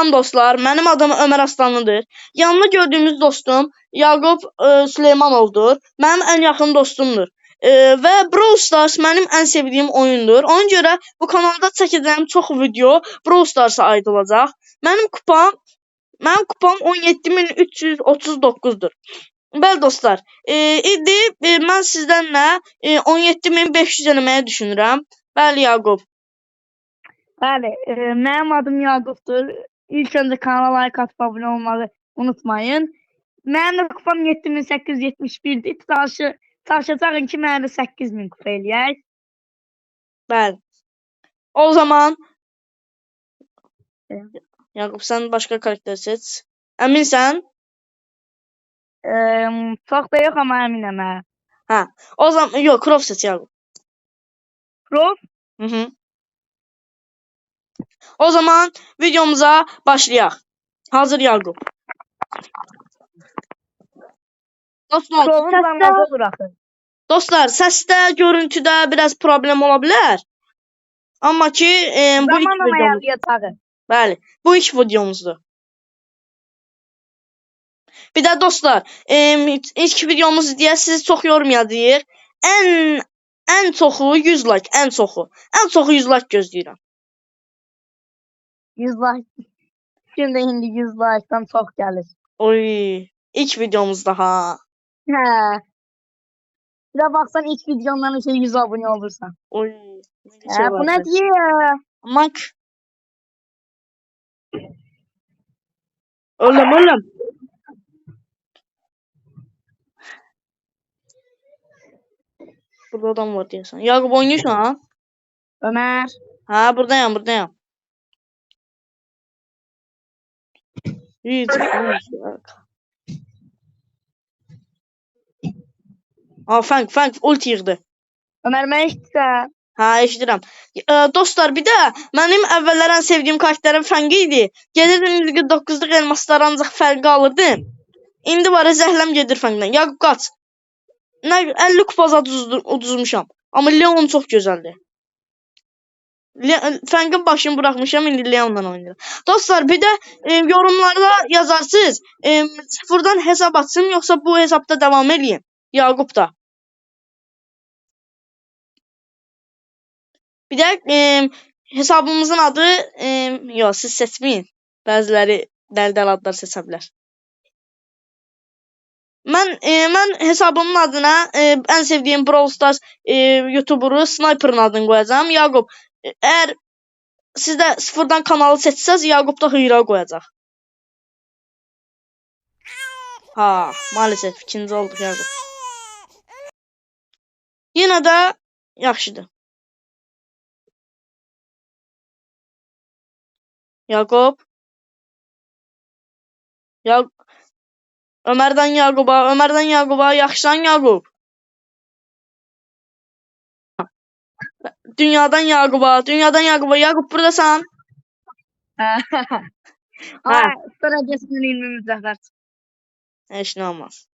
Salam dostlar, mənim adım Ömər Aslanlıdır. Yanımda gördüyümüz dostum Yaqub e, Süleymanovdur. Mənim ən yaxın dostumdur. E, və Brawl Stars mənim ən sevdiyim oyundur. Ona görə bu kanalda çəkəcəyim çox video Brawl Stars-a aid olacaq. Mənim kupam mənim kupam 17339-dur. Bəli dostlar, e, indi e, mən sizdən nə e, 17500 eləməyi düşünürəm. Bəli Yaqub. Bəli, e, mənim adım Yaqubdur. İlk öncə kanala like atıb abunə olmağı unutmayın. Mənim kupam 7871-dir. Çalışı, çalışacağım ki, mənə də 8000 kupa eləyək. Bəli. O zaman Evet. Yaqub sən başqa karakter seç. Əminsən? E, çox da yox, amma əminəm. hə. O zaman yox, Krov seç Yaqub. Prof, Hı -hı. O zaman videomuza başlayaq. Hazır Yaqub. Dostlar, səsdə, dostlar, səsdə, görüntüdə biraz problem ola bilər. Amma ki, e, bu ilk Zamanla videomuz. ayarlayacağıq. Bəli, bu ilk videomuzdur. Bir də dostlar, e, ilk videomuz deyə sizi çox yormayacağıq. Ən ən çoxu 100 like, ən çoxu. Ən çoxu 100 like gözləyirəm. 100 like. Şimdi indi 100 like'dan çox gəlir. Oy, ilk videomuzda ha. Hə. Bir də baxsan ilk videondan işte 100 abunə olursan. Oy. Hə, bu nə deyir? Mak. Ölüm, ölüm. Burada adam var deyəsən. Yaqub oynayırsan? Ömer. Ha, buradayam, buradayam. İyi, Aa, Frank, Frank ulti yığdı. Ömer mən işitsən. Ha, eşidirəm. E, dostlar, bir də mənim əvvəllər ən sevdiyim karakterim Frank idi. Gedirdim 149-luq elmasları ancaq fərqi alırdım. İndi var zəhləm gedir Frankdən. Yaqub qaç. Nə 50 kupa uduzmuşam. Amma Leon çox gözəldir. Frankın başını buraxmışam, indi Leonla oynayıram. Dostlar, bir də e, yorumlarda yazarsınız. E, sıfırdan hesab açsın, yoxsa bu hesabda davam eləyim. Yaqub da. Bir də e, hesabımızın adı e, yox, siz seçməyin. Bəziləri dəldəl adlar seçə bilər. Mən e, mən hesabımın adına e, ən sevdiyim Brawl Stars e, YouTuberu Sniper'ın adını qoyacağam. Yaqub, əgər siz də sıfırdan kanalı seçsəz, Yaqub da Hıyra qoyacaq. Ha, maalesef ikinci olduq Yaqub. Yenə də yaxşıdır. Yaqub. Ya Ömərdən Yaquba, Ömərdən Yaquba, yaxşısan Yaqub. Dünyadan Yaquba, dünyadan Yaquba, Yaqub buradasan? Ay, sonra geçsin ilmi müzəffər. Heç nə olmaz.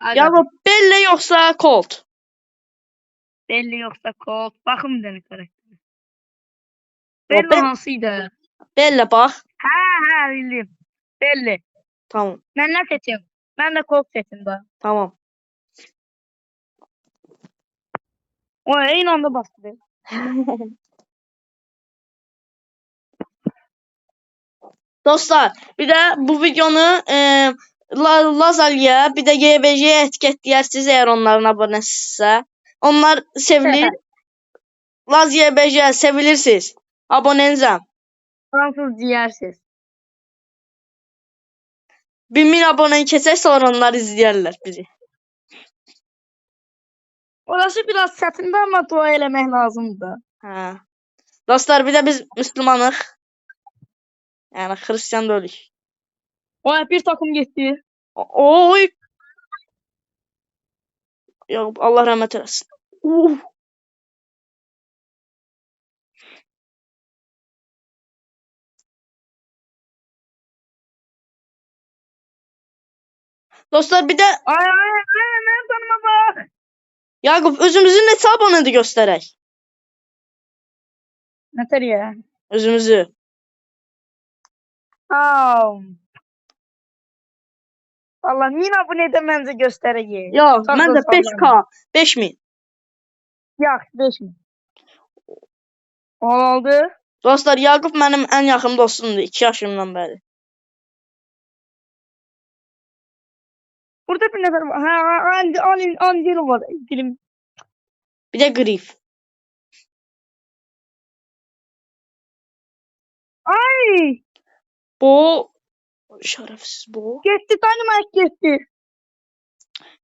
Ay, Yaqub, Belle yoxsa Colt? Belli yoxsa Colt. Baxım bir dənə karakter. O, Belli Ben- hansıydı? Belle bax. Hə, hə, bildim. Belli. Tamam, Mən nə seçim? Mən də Colt seçim də. tamam. O eyni anda bastı. Dostlar, bir də bu videonu e, La- Lazaliyə, bir də YBJ-yə etiketləyərsiniz əgər onların abunəsizsə. Onlar sevilir. Laz YBJ sevilirsiniz. Abonenizəm. Fransız ciyərsiz. 1000 aboneni keçək sonra onlar izləyərlər bizi. Orası biraz çətindir, amma dua eləmək lazımdır. Hə. Dostlar, bir də biz müsəlmanıq. Yəni xristian deyilik. O bir takım getdi. Oy. Ya Allah rəhmət eləsin. Uh. Dostlar bir də Ay, ay, ay, mənim tanıma bax. Yaqub özümüzü neçə abunədir göstərək. Nətər ya? Özümüzü. Tamam. Allah min abone de göstərəcək. Yox, Sağ mən də ol, 5k, 5000. Yox, 5000. Oldu. Dostlar, Yaqub mənim ən yaxın dostumdur 2 yaşımdan bəri. Burada bir nəfər var. Hə, Andi, Andi, Andi var. Dilim. Bir də Grif. Ay, Bu şərəfsiz bu. getdi Dynamite getdi.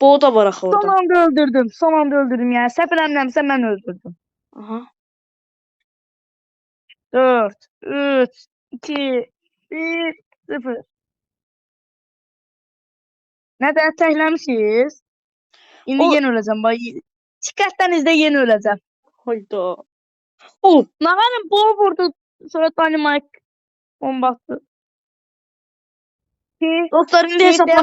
Bu da var axı Son orada. anda öldürdüm. Son anda öldürdüm yəni. Səhv eləmirəmsə mən öldürdüm. Aha. 4, 3, 2, 1, 0. Nədən təkləmişsiniz? İndi O- yenə öləcəm. Bax, diqqətdən izlə yenə öləcəm. Hayda. Oh, Nağanın bu vurdu. Sonra Dynamite bomba attı. Ki, dostlar indi Bir də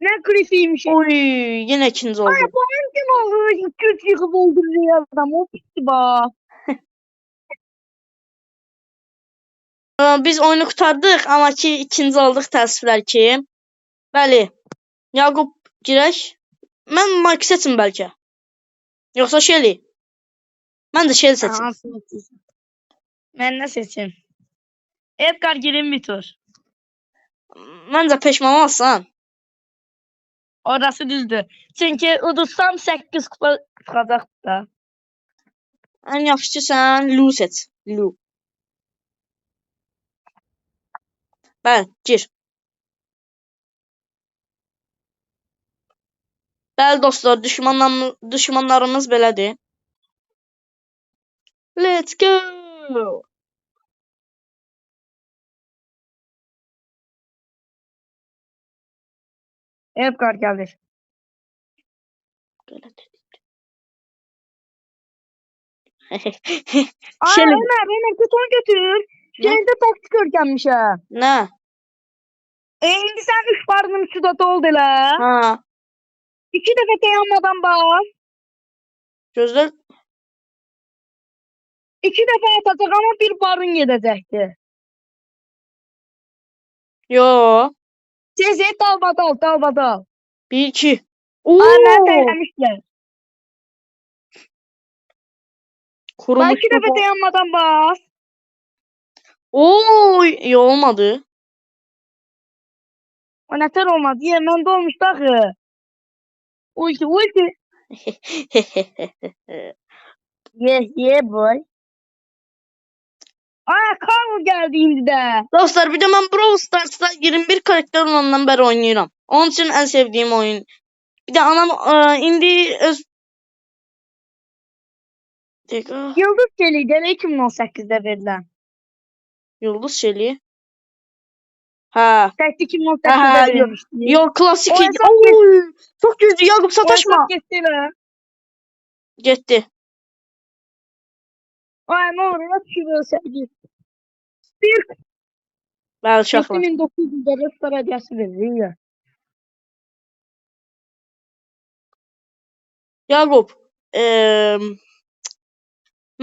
ay, nə krifiymiş. Oy, yenə ikinci Ay, oldu. bu hangi oldu? Güç yıkıp öldürüyor adam. O bitti bak. Biz oyunu qurtardıq, amma ki ikinci olduk təəssüflər ki. Bəli. Yaqub girək. Mən Mike seçim bəlkə. Yoxsa Shelly. Mən də Shelly seçim. Ben ne seçeyim? Edgar girin bir tur. Məncə peşman olsan. Orası düzdür. Çünkü udursam 8 kupa çıkacak da. Ən yaxşısı sən Lu seç. Lu. Bəli, gir. Bəli dostlar, düşmanlarımız, düşmanlarımız belədir. Let's go. Belə dedik. Aa Şöyle- Ömer, Ömer kutumu götür. Ne? Şeyde taktik öğrenmiş ha. Nə? E şimdi sen 3 barının suda doldu la. Ha, İki defa dayanmadan bas. gözlər İki defa atacak ama bir barın gidecekti. Yo. Sizi dalma dal, dalma dal. 1 2. Aa, Oo! ben söylemişler. Kurumuş Belki defa topa. dayanmadan bas. Oo, iyi olmadı. O neler olmadı. Ye, ben dolmuş dahi. Ulti, ulti. Ye, ye boy. Aa, Carl geldi indi de. Dostlar bir de ben Brawl Stars'ta 21 karakter olandan beri oynuyorum. Onun için en sevdiğim oyun. Bir de anam e, indi öz... Yıldız Çeliği de 2018'de verilen. Yıldız Şeli. Ha. Tek 2018'de Aha, yok. klasik. O çok güzel. Yakup sataşma. Gitti. Ay ne olur nasıl şurası Bir Bəli uşaqlar. 2900'de restore adresi veriyor. Yakup. eee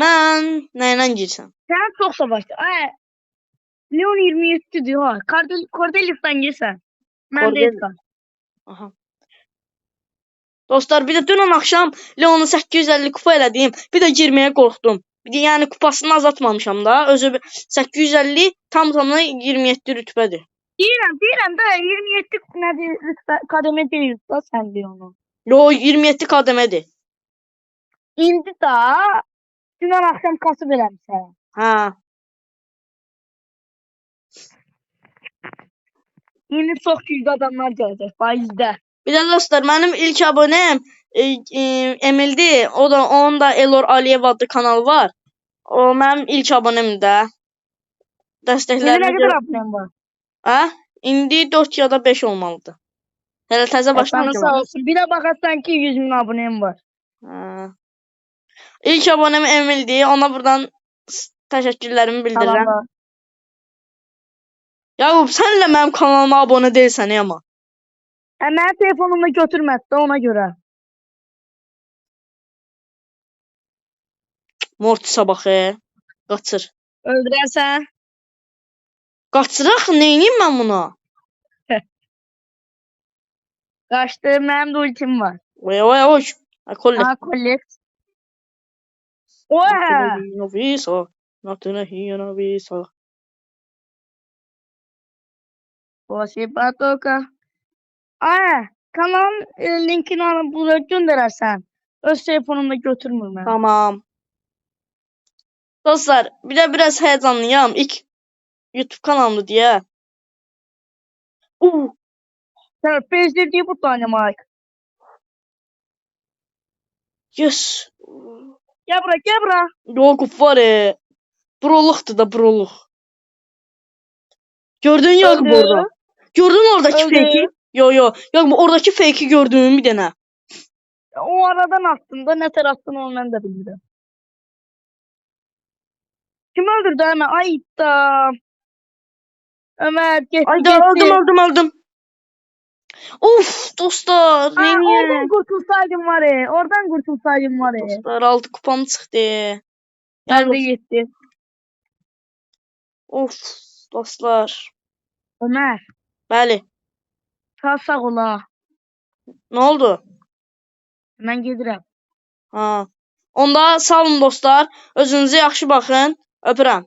mən nə ilə girsəm? Sen çok savaştı. Ay. Leon 23 diyor. ha. Cordel Cordelius'tan girsen. Ben de. Aha. Dostlar bir də dünən axşam Leonu 850 kupa elədim. Bir də girməyə qorxdum. Bir də yəni kupasını azaltmamışam da. Özü bir 850 tam tamına 27 rütbədir. Diyorum diyorum da 27 nedir lütfen kademe değil da sen diyor onu. Yo 27 kadəmədir. İndi da dünən akşam kasıb eləmişəm. Ha. İndi çox güclü adamlar gələcək faizdə. Bir də dostlar mənim ilk abunəm e, e, Emildir. O da onun da Elor Aliyev adlı kanalı var. O mənim ilk abonemdir də. İndi nə qədər görə. abonem var? Hə? İndi 4 ya da 5 olmalıdır. Hələ təzə başlamışam. sağ olsun. Bir de bakarsan ki 100 bin abonem var. Hə. İlk abonem Emildir. Ona buradan təşəkkürlərimi bildirirəm. Salamlar. Yaqub, sən də mənim kanalıma abunə deyilsən amma. Hə, mənim telefonumu götürmədi də ona görə. Mortisa bax e. Qaçır. Öldürərsən. Qaçıraq neyniyim mən buna? Qaçdı. Mənim də ultim var. Oy oy oy. Ha kolle. Ha, collect. Oha! Visa. Not in a hiena visa. Você batoka. Aa, kanalın e, linkini alıp buraya gönderersen. Öz telefonumda götürmür ben. Tamam. Dostlar, bir de biraz heyecanlıyım. İlk YouTube kanalımdı diye. Uh, Sen bezdirdiği bu tane Mike. yes. Gel bura gel bura. Yokup var e. Broluqdur da broluq. Gördün Yakup Öldü. orada. Gördün oradaki Öldü. fake'i? Yo yo. Yakup oradaki fake'i gördüm bir dene. O aradan aslında ne taraftan onu ben de bilmiyorum. Kim öldürdü hemen? Ay da. Ömer gitti Ayda gitti. aldım aldım aldım. Of dostlar. Aa, Ne oradan kurtulsaydım var ya. Oradan kurtulsaydım var ya. Dostlar altı kupam çıktı. Ben de gitti. Of dostlar. Ömer. Bəli. Sağ sağ ola. Ne oldu? Mən gedirəm. Ha. Onda sağ olun dostlar. Özünüzə yaxşı baxın. haverá